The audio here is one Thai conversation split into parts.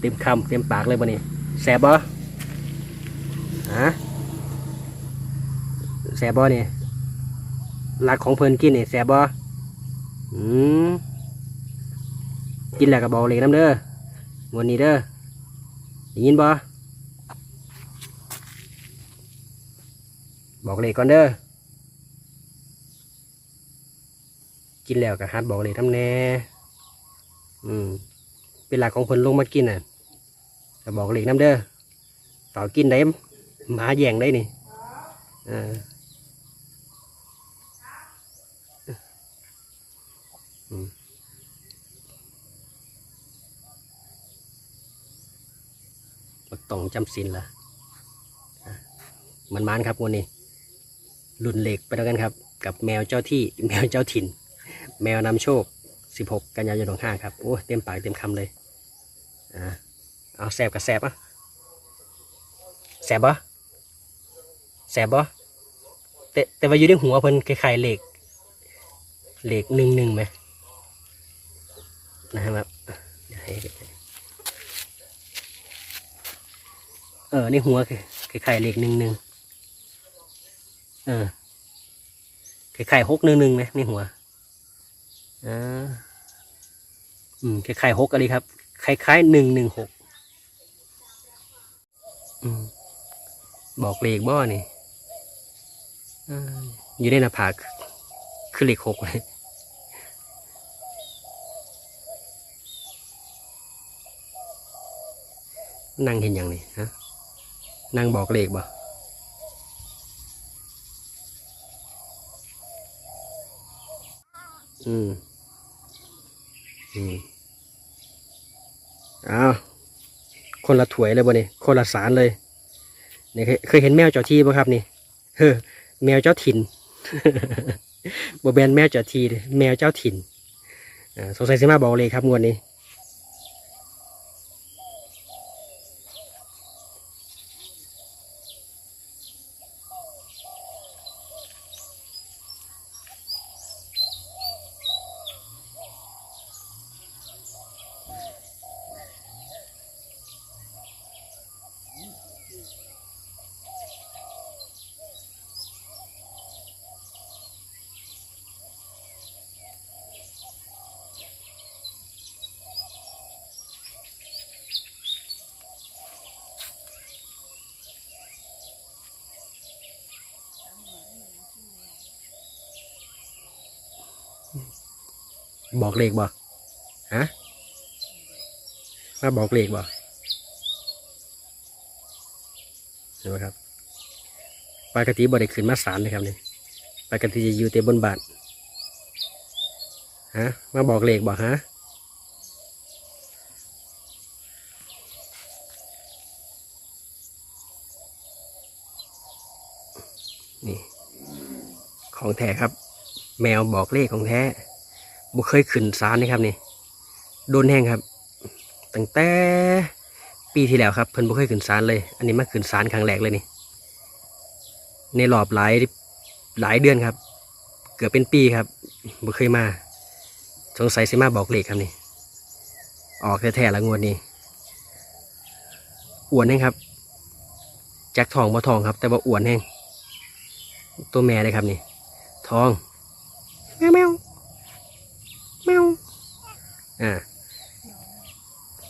เต็มคำเต็มปากเลยบ่นี่แสบบ่ฮะแสบบ่นี่ยรักของเพิ่นกินเนี่ยแสบบ่อืมกินแล้วก็บอกเลยน้ำเด้อวันนี้เด้อได้ยินบ่บอกเลยก่อนเด้อกินแล้วก็ฮัดบอกเลยทำแน่อืม เป็นหลักของเพิ่นลงมากินน่ะก็บอกเลยน้ำเด้อเต่ากินได้หมาแย่งได้นี่เอออืมต้องจำสินละมันมันครับวันนี้รุ่นเหล็กไปแล้วกันครับ กับแมวเจ้าที่แมวเจ้าถิ่น แมวนำโชค 16 กันยายน65ครับ โอ้ เต็มปากเต็มคำเลย อ่าเอาแสบกับแสบอะแสบบ่แสบบ่แต่แต่ว่าอยู่ในหัวเพิ่นคล้ายๆเหล็กเหล็กหนึ่งหนึ่งไหมนะครับเออในหัวคล้ายๆเหล็กหนึ่งหนึ่งเออคล้ายๆหกหนึ่งหนึ่งไหมในหัวอ่าอืมคล้ายๆหกอะไรครับ คล้ายๆหนึ่งหนึ่งหกอืมบอกเลขบ่อนี่อ่าอยู่ในหน้าผากคือเลขหกเลยนั่งเห็นอย่างนี้ฮะนั่งบอกเลขบ่อืมอืม อ้าวคนละถวยเลยบ่นี่คนละสารเลยนี่เคยเคยเห็นแมวเจ้าที่ป่ะครับนี่เฮ้อแมวเจ้าถิ่นบ่แบนแมวเจ้าที่แมวเจ้าถิ่นสงสัยสิมาบอกเลยครับงวดนี้ บอกเลขบ่ฮะมาบอกเลขบ่เห็นไหมครับปกติบ่ได้ขึ้นมาสารเลยครับนี่ปกติจะอยู่แต่บนบานฮะมาบอกเลขบ่ฮะนี่ ของแท้ครับ แมวบอกเลขของแท้ บ่เคยขึ้นศาลนะครับนี่โดนแห้งครับตั้งแต่ปีที่แล้วครับเพิ่นบ่เคยขึ้นศาลเลย อันนี้มาขึ้นศาลครั้งแรกเลยนี่ ในรอบหลายหลายเดือนครับ เกือบเป็นปีครับบ่เคยมาสงสัยสิมาบอกเลขครับนี่ออกแท้ๆละงวดนี้อ้วนแห้งครับแจักทองบ่ทองครับ แต่ว่าอ้วนแห้งตัวแม่เลยครับนี่ ทองแมวแมว อ่า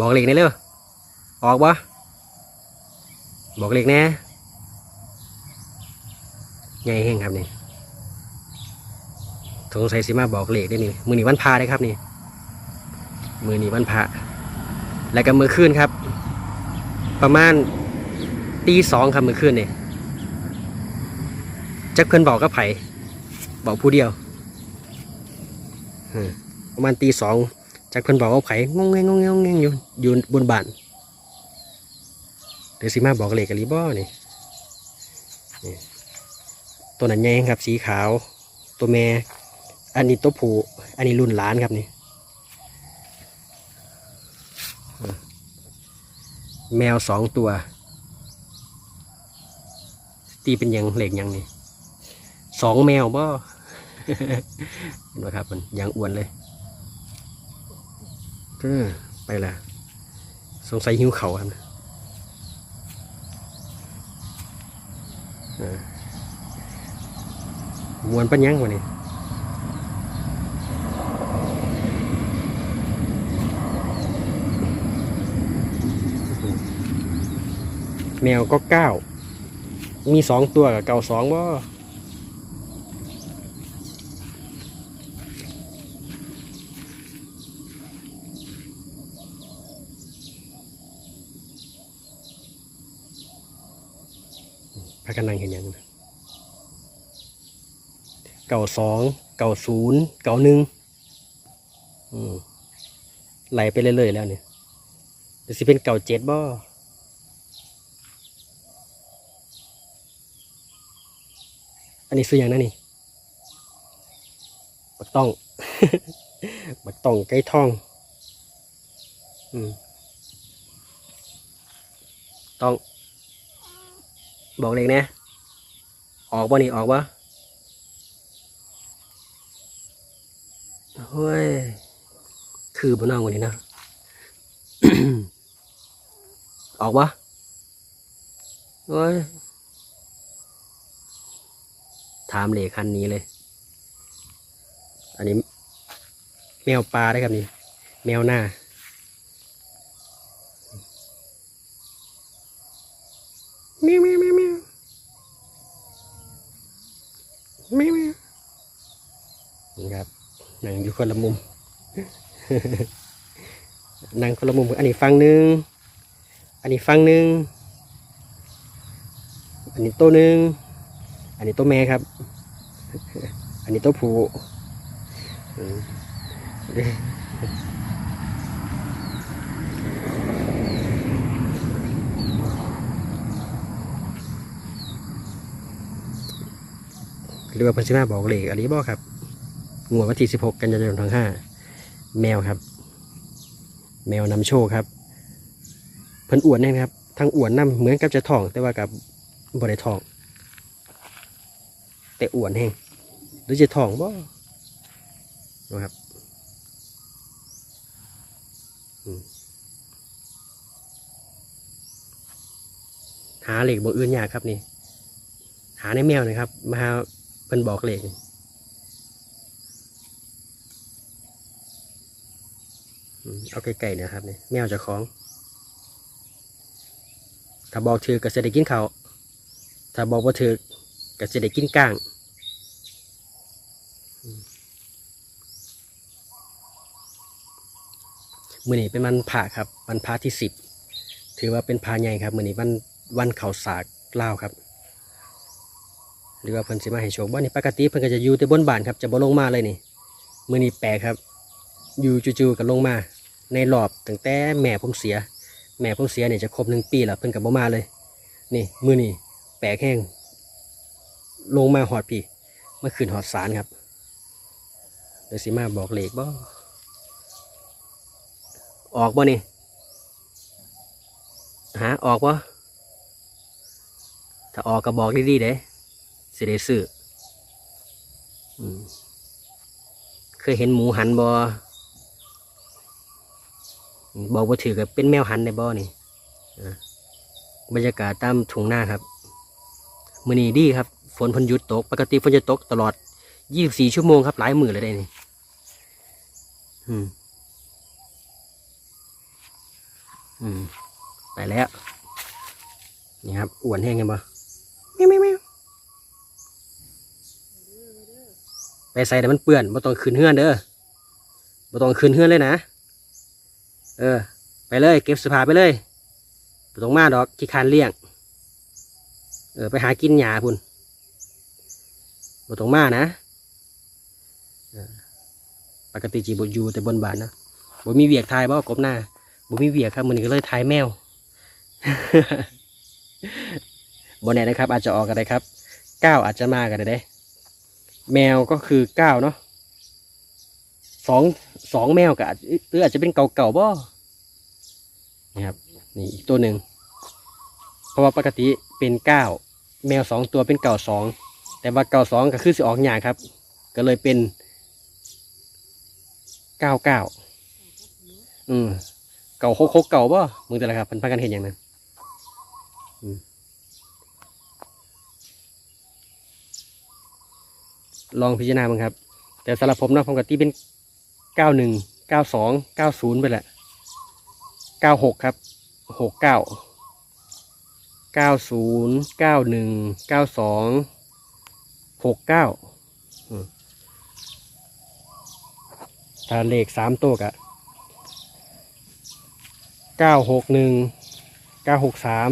บอกเหลขนี่เร็วออกบ่บอกเหลขแน่ใหญ่แห้งครับนี่สงสัยสิมาบอกเหลขได้นี่มือหนีวันพาได้ครับนี่มือหนีวันพระแล้วก็มือคืนครับ ประมาณตีสองครับมือคืนนี่จักเพื่อนบอกกับไผ่บอกผู้เดียวประมาณตีสอง จากเพิ่นบอกว่าไผ่งงแงงงงงงงงอยู่อยู่บนบ้านเดี๋ยวสิมาบอกเลขกันรีบอนี่นี่ตัวนั้นใหญ่ครับสีขาว ตัวแม่ อันนี้ตัวผู้อันนี้รุ่นหล้านครับนี่ แมวสองตัว ตีเป็นยังเหล็กยังนี่สองแมวบ่เห็นไหมครับมันยังอ้วนเลย เออไปละสงสัยหิวเขาครับมวนปัญญังวันนี้แมวก็เก้า มีสองตัวกับเก่าสองบ่ากันนั่งเห็นอยังนะเก่าสองเก่าศูนย์เก่าหนึ่งไหลไปเรื่อยๆแล้วเนี่ยเดี๋ยวสิเป็นเก่าเจ็ดบ่อันนี้ซื้ออย่างนั้นนี่บักต้อง บักต้องไก่ทอง อืมต้อง บอกเลยนะออกบ่นี่ออกบ่เฮ้ย คือบนน้อกวันนี้นะออกบ่เฮ้ยถามเหลกคันนี้เลย อันนี้ แมวปลาได้ครับนี่ แมวหน้า แมวแมวแมวแมวแมวแมวนี่ครับนั่ง อยู่คนละมุม นั่งคนละมุม อันนี้ฟังหนึ่ง อันนี้ฟังหนึ่ง อันนี้โต๊ะหนึ่ง อันนี้ตัวแม่ครับ อันนี้ตัวผู้หรือว่าพันธิมาบอกเลขอันนี้บอกครับ งวดวันที่สิบหกกันยายนทั้งห้าแมวครับ แมวนำโชคครับ เพิ่นอวดเนี่ยนะครับ ทั้งอวดน้ำเหมือนกับจะท่อง แต่ว่ากับบริท่อง แต่อ้วนแห้งหรือจะท้องบ่นะครับหาเหล็กบ่อื่นยากครับนี่ หาในแมวนะครับ มาหาเพิ่นบอกเหล็กอืม เอาไกลๆนะครับนี่แมวจะคล้าของ ถ้าบอกถือก็จะได้กินเขาถ้าบอกว่าถือก็จะได้กินก้างมือนี้เป็นวันผ่าครับวันพระที่สิบถือว่าเป็นพาใหญ่ครับมือนี้วันวันเขาสากเล่าครับ หรือว่าเพิ่นสิมาให้โชคบ่นี่ปกติเพิ่นก็จะอยู่แต่บนบ้านครับจะบ่ลงมาเลยนี่มือนี้แปลกครับ อยู่จู่ๆก็ลงมา ในรอบตั้งแต่แม่ผมเสีย แม่ผมเสียเนี่ยจะครบหนึ่งปีแล้วเพิ่นก็บ่มาเลย นี่มือนี้แปลกแห้งลงมาหอดพี่เมื่อคืนหอดสารครับเดี๋ยวสิมาบอกเลขบ่ออกบ่นี่หาออกบ่ถ้าออกก็บอกดีๆเด้สิได้ซื้อเคยเห็นหมูหันบ่อ บอกว่าถือกับเป็นแมวหันในบ่อนี่อะบรรยากาศตามทุ่งนาครับมือนี้ดีครับ ฝนพันยุดตก ปกติฝนจะตกตลอด 24 ชั่วโมงครับ หลายหมื้อเลยได้นี่อืม อืม ไปแล้ว นี่ครับอ้วนแห้งกันบ่แมวแมวแมวไปใส่แต่มันเปื้อนบ่ต้องคืนเฮือนเด้อบ่ต้องคืนเฮือนเลยนะ เออ ไปเลย เก็บสื้อผ้าไปเลยบ่ต้องมาดอกขี้คานเลี้ยง เออ ไปหากินหญ้าพุ่นบต้องมานะปกติจีบอยู่แต่บนบ้านนะบ่มีเวียกทายบ่กบหน้าบ่มีเวียกครับมันก็เลยทายแมวบนแนนะครับ อาจจะออกกันได้ครับเก้าอาจจะมากันได้เด้แมวก็คือเก้าเนาะสอง สองแมวกับหรืออาจจะเป็นเก่าๆบ่นี่ครับนี่อีกตัวหนึ่งเพราะว่าปกติเป็นเก้าแมวสองตัวเป็นเก่าสองแต่ว่าเก่าสองก็คือสิออกอย่างครับ ก็เลยเป็นเก้าเก้าอืมเก่าโคกโคกเก่าบ่มึงแต่ละครับพิ่นพากันเห็นอย่างนั้นลองพิจารณาบ้างครับ แต่สำหรับผมนะผมกับตีเป็น เก้าหนึ่งเก้าสองเก้าศูนย์ไปแหละเก้าหกครับหกเก้าเก้าศูนย์เก้าหนึ่งเก้าสองหกเก้าถ้าเลขสามตัวกะเก้าหกหนึ่งเก้าหกสาม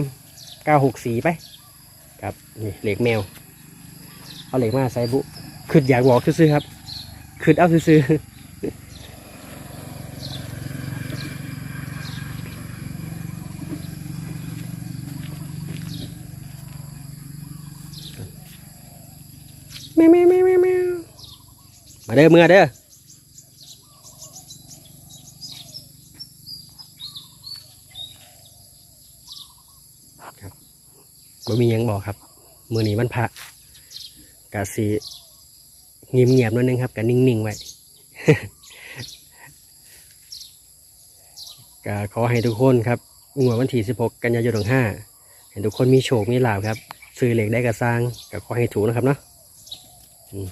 เก้าหกสี่ไป ครับนี่เลขแมว เอาเลขมาใส่บุคืออยากบอกซื้อครับคือเอาซื้อๆแมวแมวแมวแมวแมวมาเด้อเมื่อเด้อครับบ่มียังบอกครับ มือนี้มันพระกาสีเงียบเงียบๆนิดนึงครับกันนิ่งๆไว้ก็ขอให้ทุกคนครับงวดวันที่ 16 กันยายน65ให้ทุกคนมีโชคมีลาภครับ ซื้อเหล็กได้กระสร้างก็ขอให้ถูกนะครับเนาะอืม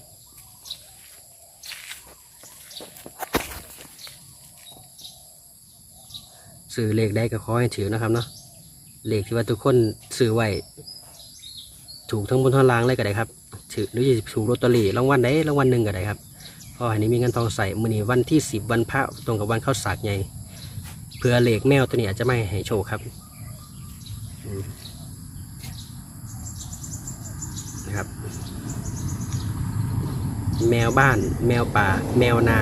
ซื้อเหล็กได้ก็ขอให้ถือนะครับเนาะเหล็กที่ว่าทุกคนซื้อไว้ถูกทั้งบนทั้งล่างเลยก็ได้ครับถือหรือจะถูกลอตเตอรี่รางวัลใดรางวัลหนึ่งก็ได้ครับเพราะอันนี้มีเงินทองใส่มือนี้วันที่สิบวันพระตรงกับวันเข้าสากใหญ่เพื่อเหล็กแมวตัวนี้อาจจะไม่ให้โชคครับนะครับ แมวบ้าน แมวป่า แมวนา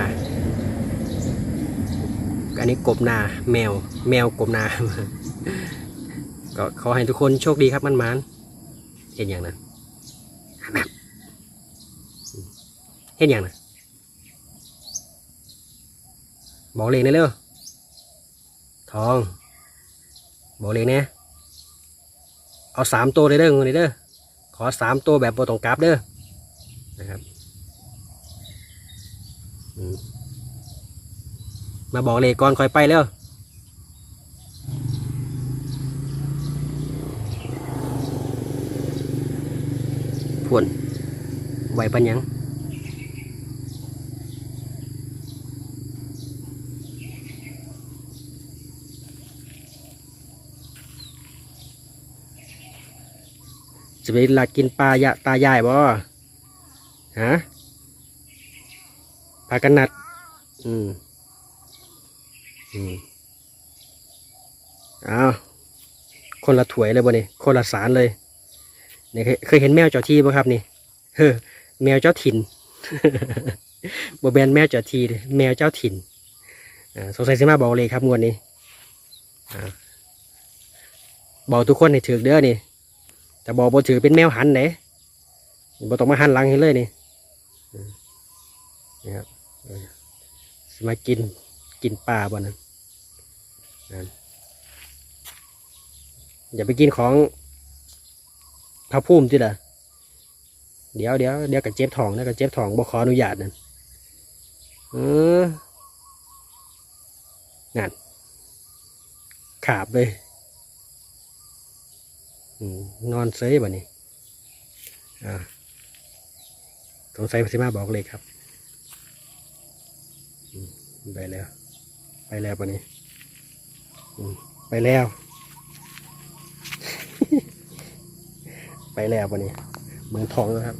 อันนี้กบนาแมว แมวกบนา ก็ขอให้ทุกคนโชคดีครับมันมันเห็นอย่างนั้นเห็นอย่างนั้นบอกเลขได้เร็วทอง บอกเลขเนี่ยเอาสามตัวเลยเด้อเงินเด้อขอสามตัวแบบโบตรงกราฟเด้อนะครับอื มาบอกเลขก่อนคอยไปเร็วพวนไหวปัญญังจะไปหลักกินปลายะตายายบ่ฮะปลากันนัด อืม อ้าวคนละถวยเลยบ่นี่คนละสารเลยเนี่ยเคยเห็นแมวเจ้าที่ป่ะครับนี่เฮ้อแมวเจ้าถิ่นบ่แบนแมวเจ้าที่เด้แมวเจ้าถิ่นอ่าสงสัยสิมาบอกเลยครับงวดนี้บอกทุกคนให้ถือเด้อนี่แต่บอกบ่ถือเป็นแมวหันไหนบ่ต้องมาหันหลังให้เลยนี่นี่ครับสมากินกินปลาบ่นั่นนั่น อย่าไปกินของพระพุ่มที่ละเดี๋ยวเดี๋ยวเดี๋ยวกับเจ็บทองแล้วกับเจ็บทองบ่ขออนุญาตนั่นเออนั่นขาบเลยนอนเซยบ่นี่อ่าสงสัยสิมาบอกเลยครับ ไปแล้ว ไปแล้วบ่นี่อืม ไปแล้ว ไปแล้ววันนี้ เมืองทองนะครับ